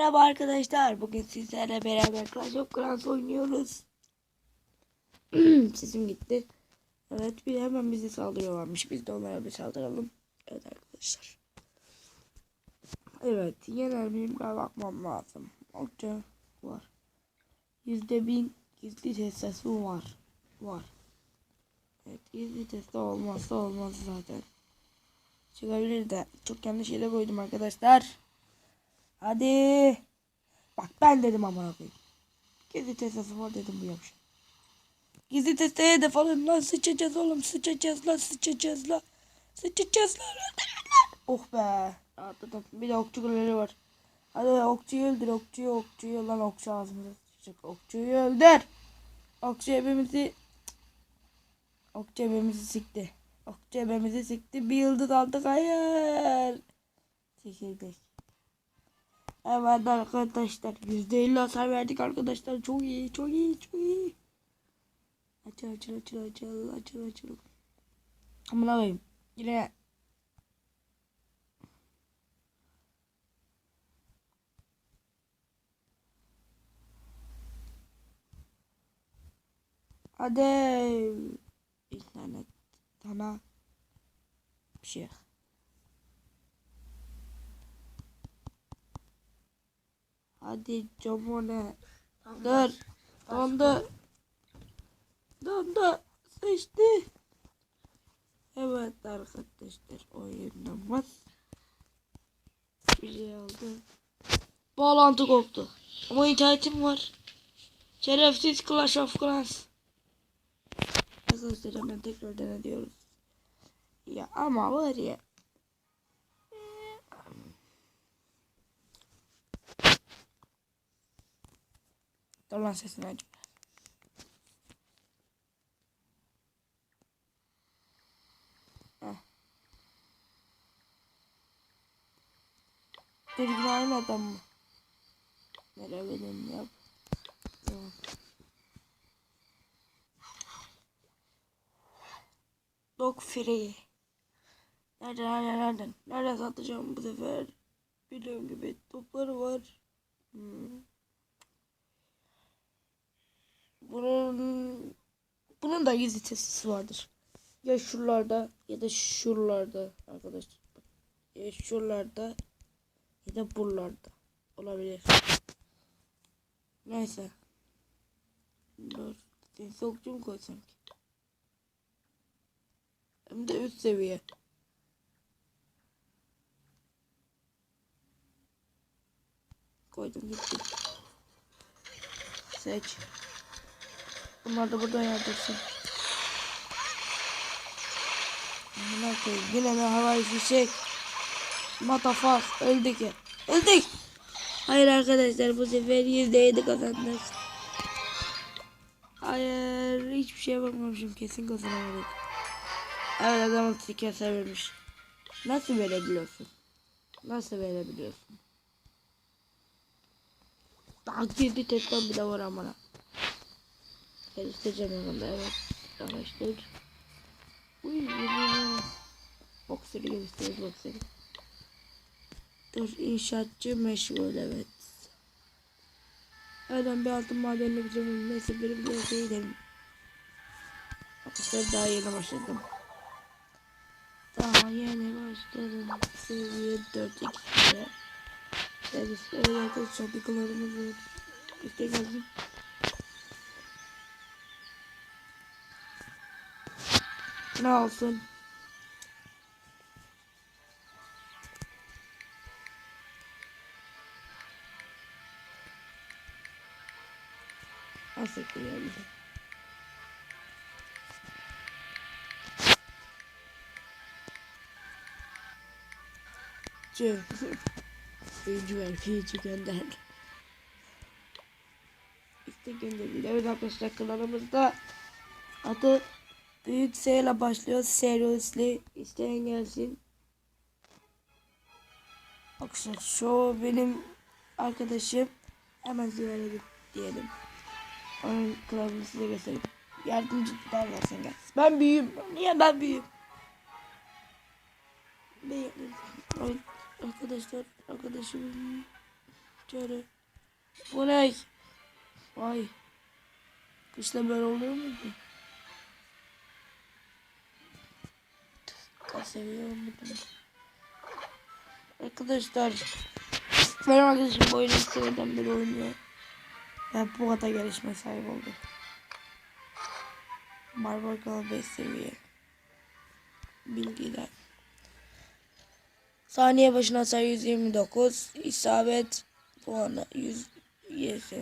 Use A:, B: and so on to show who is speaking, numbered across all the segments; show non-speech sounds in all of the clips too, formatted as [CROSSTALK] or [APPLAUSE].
A: Merhaba arkadaşlar. Bugün sizlerle beraber Clash of Clans oynuyoruz. [CLEARS THROAT] Sesim gitti. Evet bir hemen bizi saldırıyorlarmış. Biz de onlara bir saldıralım. Evet arkadaşlar. Evet yener miyim ben bakmam lazım. Okça var. Yüzde bin gizli testesi var. Var. Evet gizli testi olmazsa olmaz zaten. Çıkabilir de. Çok yanlış yere koydum arkadaşlar. Hadi. Bak ben dedim amına koyayım. Gizli testası var dedim bu yapmış. Gizli teste hedef alın lan sıçacağız oğlum sıçacağız lan sıçacağız lan. Sıçacağız lan. öldürün. Oh be. Rahatladım. Bir de okçu golleri var. Hadi okçuyu öldür okçuyu okçuyu lan okçu ağzımıza sıçacak. Okçuyu öldür. Okçu hepimizi Okçu hepimizi sikti. Okçu hepimizi sikti. Bir yıldız aldık hayır. Çekildik. Evet arkadaşlar %50 hasar verdik arkadaşlar. Çok iyi çok iyi çok iyi. Açıl açıl açıl açıl açıl açıl. Amına koyayım. Yine. Hadi. İnternet. Sana bir şey Hadi Comone. Dur. Dondu. Dondu. Sıçtı. Evet arkadaşlar oyunumuz. Bir şey. Bağlantı koptu. Ama internetim var. Şerefsiz Clash of Clans. Arkadaşlar hemen tekrar denediyoruz. Ya ama var ya. Dur lan sesini. Heh. Dur yine aynı adam mı? Nereye benim yap. Dog free. Nerede nerede nereden? Nereden satacağım bu sefer? Bildiğim gibi topları var. Hmm. Bunun bunun da gizli testisi vardır. Ya şuralarda ya da şuralarda arkadaşlar. Ya şuralarda ya da buralarda olabilir. Neyse. Dur. Seni sokçu mu koysam ki? Hem de üst seviye. Koydum gitti. Seç. Bunlar da burada yardırsın. Amına koyayım. Yine mi havai fişek? Matafak. Öldük ya. Öldük. Hayır arkadaşlar bu sefer %7 kazandık. Hayır hiçbir şeye bakmamışım. Kesin kazanamadık. Evet adamın siker severmiş. Nasıl verebiliyorsun? Nasıl verebiliyorsun? Daha girdi testten bile var amına. Geliştireceğim yanımda evet. Arkadaşlar. Uy. Bokseri geliştiririz bokseri. Dur inşaatçı meşgul evet. Nereden bir altın madenini biliyorum. Neyse bir bir şey gidelim. Arkadaşlar daha yeni başladım. Daha yeni başladım. Seviye 4 2'de. Evet, evet arkadaşlar bir kalarımız var. İşte geldim. Ne olsun? Nasıl yani? Cü. Büyücü ver, büyücü gönder. İşte gönderildi. Evet arkadaşlar kanalımızda adı Büyük S ile başlıyor. Seriously. İsteyen gelsin. Arkadaşlar şu benim arkadaşım. Hemen ziyaret diyelim. Onun kılavuzunu size göstereyim. Yardımcı der versen gel. Ben büyüğüm. Niye ben büyüğüm? Ben, arkadaşlar arkadaşım içeri. Bu ne? Vay. Kışla böyle oluyor mu Kaç seviyorum bunu. Arkadaşlar benim arkadaşım bu oyunu seneden beri oynuyor. Ve bu kadar gelişme sahip oldu. Barbar Kral 5 seviye. Bilgiler. Saniye başına hasar 129. isabet puanı 100. Yes.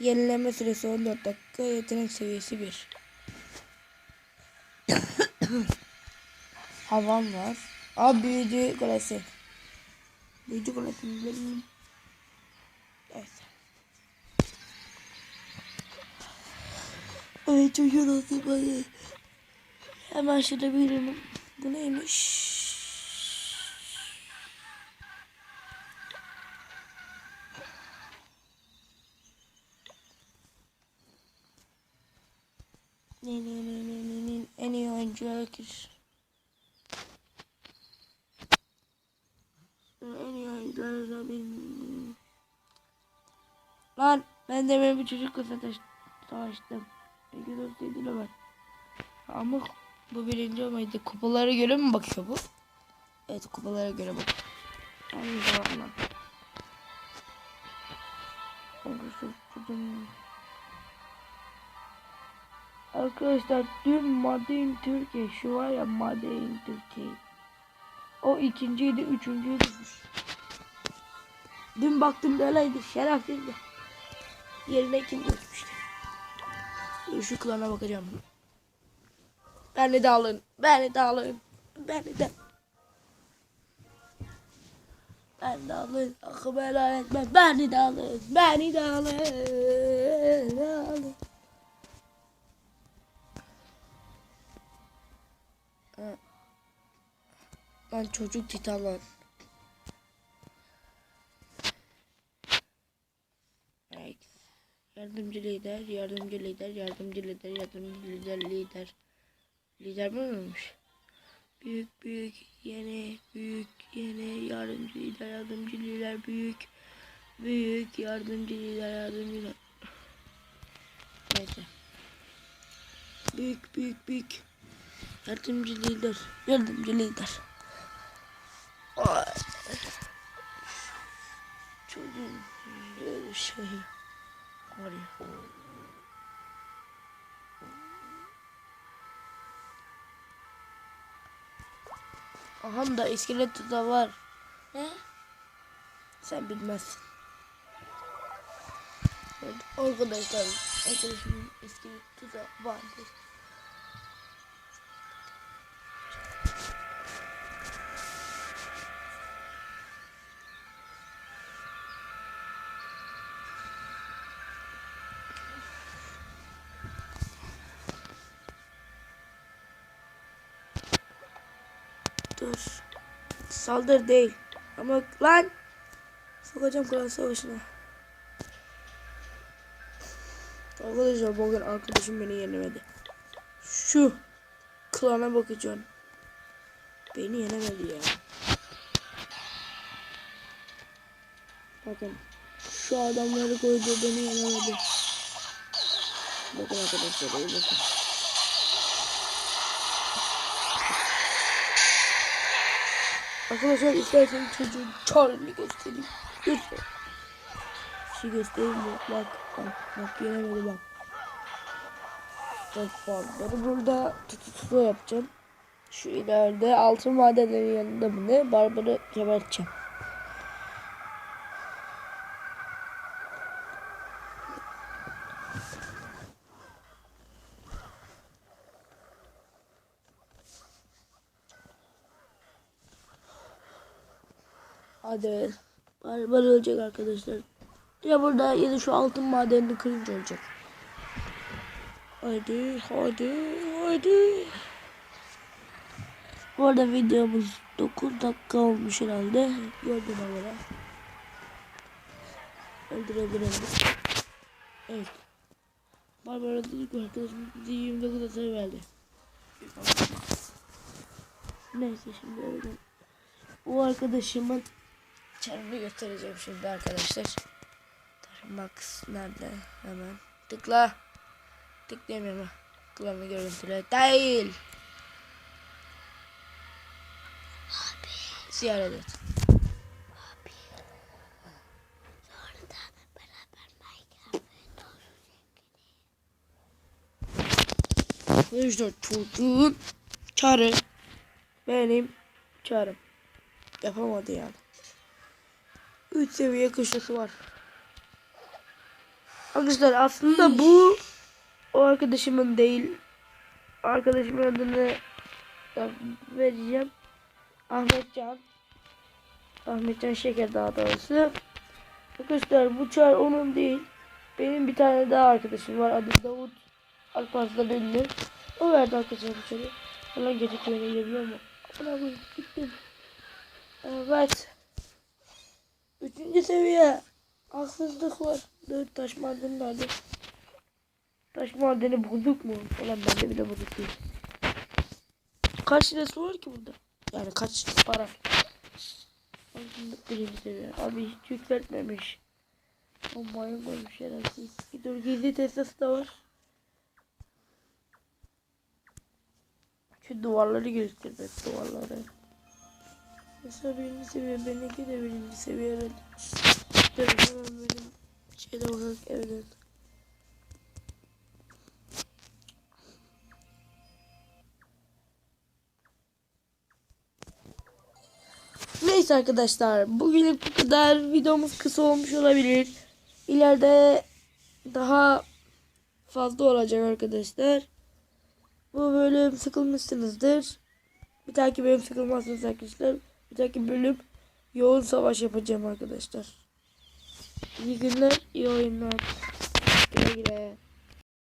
A: Yenileme süresi 14 dakika. Yetenek seviyesi 1. Havan var. Aa büyücü kulesi. Büyücü kulesi benim. Evet. Ay çocuğun oldu bana. Hemen şurada birini. Bu neymiş? Ne ne ne ne ne ne en iyi oyuncu herkes. En iyi oyunculardan benim. Lan ben de benim bir çocukla savaş, savaştım. Güzel sevdiğine bak. Ama bu birinci olmaydı. Kupalara göre mi bakıyor bu? Evet kupalara göre bak. Aynı zamanda. Arkadaşlar dün Madin Türkiye şu var ya Madin Türkiye. O ikinciydi, üçüncüydü. Dün baktım da öyleydi. Şerefsizdi. Yerine kim? Dur şu klana bakacağım. Beni de alın. Beni de alın. Beni de. Beni de alın. Akı helal etme. Beni de alın. Beni de alın. alın. Ha. Lan çocuk titan lan. Yardımcı lider, yardımcı lider, yardımcı lider, yardımcı lider, lider. Lider mi olmuş? Büyük büyük yeni büyük yeni yardımcı lider yardımcı lider büyük büyük yardımcı lider yardımcı lider. Neyse. Büyük büyük büyük yardımcı lider yardımcı lider. Ay. Çocuğun böyle şey var ya. Aha da iskelet da var.
B: Ne?
A: Sen bilmezsin. Evet, arkadaşlar arkadaşımın iskelet tuzağı vardır. Dur. Saldır değil. Ama lan. Sokacağım kral savaşına. Arkadaşlar bugün arkadaşım beni yenemedi. Şu klana bakacağım. Beni yenemedi ya. Bakın. Şu adamları koydu beni yenemedi. Bakın arkadaşlar iyi bakın. Arkadaşlar isterseniz çocuğun çarını göstereyim. Lütfen. Şey göstereyim mi? Bak bak bak yenemedi bak. Bak farkları burada tutu tutu yapacağım. Şu ileride altın madenlerin yanında mı ne? Barbarı geberteceğim. Hadi. Barbar ölecek arkadaşlar. Ya burada ya da şu altın madenini kırınca olacak. Hadi hadi hadi. Bu arada videomuz 9 dakika olmuş herhalde. Gördüğüme göre. Öldürebilirim. Evet. Barbar öldürdük arkadaşım. Bize 29 hasar verdi. Neyse şimdi öyle. o arkadaşımın çarını göstereceğim şimdi arkadaşlar. Max nerede? Hemen tıkla. Tıklayamıyorum. Tıklama görüntüle değil. Ziyaret et. İşte çocuğun çarı benim çarım. Yapamadı yani. 3 seviye kışlası var. Arkadaşlar aslında bu o arkadaşımın değil. Arkadaşımın adını vereceğim. Ahmetcan. Ahmetcan Şeker daha doğrusu. Arkadaşlar bu çar onun değil. Benim bir tane daha arkadaşım var. Adı Davut. Alparslan ünlü. O verdi arkadaşlar bu çarı. Falan gece köyüne geliyor mu? Bu gittim. Evet. Üçüncü seviye. Haksızlık var. Dört taş madeni nerede? Taş madeni bulduk mu? Ulan bende bile bulduk değil. Kaç lirası var ki burada? Yani kaç para? Haksızlık birinci seviye. Abi hiç yükseltmemiş. O mayın koymuş herhalde. Dur gizli testası da var. Şu duvarları göstermek duvarları. Mesela birinci seviye benimki de birinci seviye herhalde. Dur hemen benim şeyde bakarak evet. Neyse arkadaşlar bugünlük bu kadar videomuz kısa olmuş olabilir. İleride daha fazla olacak arkadaşlar. Bu bölüm sıkılmışsınızdır. Bir dahaki bölüm sıkılmazsınız arkadaşlar. Bir dahaki bölüm yoğun savaş yapacağım arkadaşlar. İyi günler, iyi oyunlar. Güle güle.